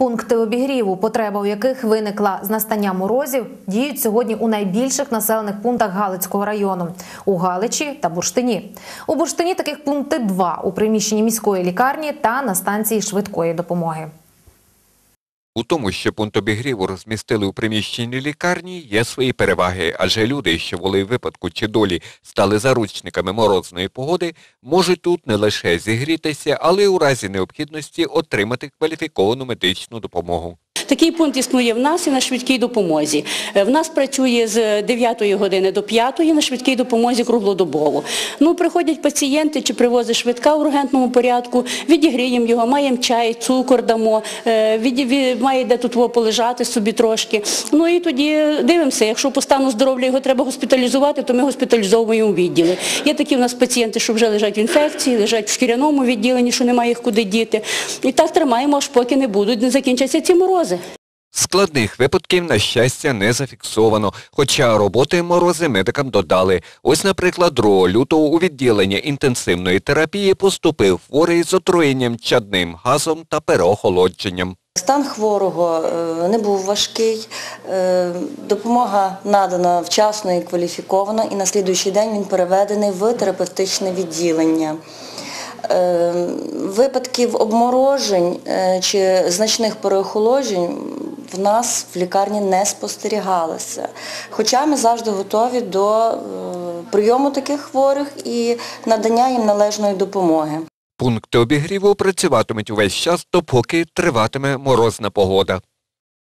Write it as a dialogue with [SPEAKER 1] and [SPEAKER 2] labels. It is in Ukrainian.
[SPEAKER 1] Пункти обігріву, потреба у яких виникла з настання морозів, діють сьогодні у найбільших населених пунктах Галицького району у Галичі та Бурштині. У Бурштині таких пункти два у приміщенні міської лікарні та на станції швидкої допомоги.
[SPEAKER 2] У тому, що пункт обігріву розмістили у приміщенні лікарні, є свої переваги, адже люди, що волею випадку чи долі стали заручниками морозної погоди, можуть тут не лише зігрітися, але й у разі необхідності отримати кваліфіковану медичну допомогу.
[SPEAKER 3] Такий пункт існує в нас і на швидкій допомозі. Е, В нас працює з 9 години до 5 на швидкій допомозі круглодобово. Ну, приходять пацієнти чи привозить швидка в ургентному порядку, відігріємо його, маємо чай, цукор дамо, е, від, має де тут полежати собі трошки. Ну і тоді дивимося, якщо по стану здоров'я його треба госпіталізувати, то ми госпіталізовуємо відділи. Є такі в нас пацієнти, що вже лежать в інфекції, лежать в шкіряному відділенні, що немає їх куди діти. І так тримаємо, аж поки не будуть, не закінчаться ці морози.
[SPEAKER 2] Складних випадків, на щастя, не зафіксовано, хоча роботи морози медикам додали. Ось, наприклад, 2 лютого у відділення інтенсивної терапії поступив хворий з отруєнням чадним газом та переохолодженням.
[SPEAKER 4] Стан хворого е, не був важкий, е, допомога надана вчасно і кваліфіковано, і на слідуючий день він переведений в терапевтичне відділення. Е, Випадків обморожень чи значних переохолоджень в нас в лікарні не спостерігалися. Хоча ми завжди готові до е, прийому таких хворих і надання їм належної допомоги.
[SPEAKER 2] Пункти обігріву працюватимуть увесь час, допоки триватиме морозна погода.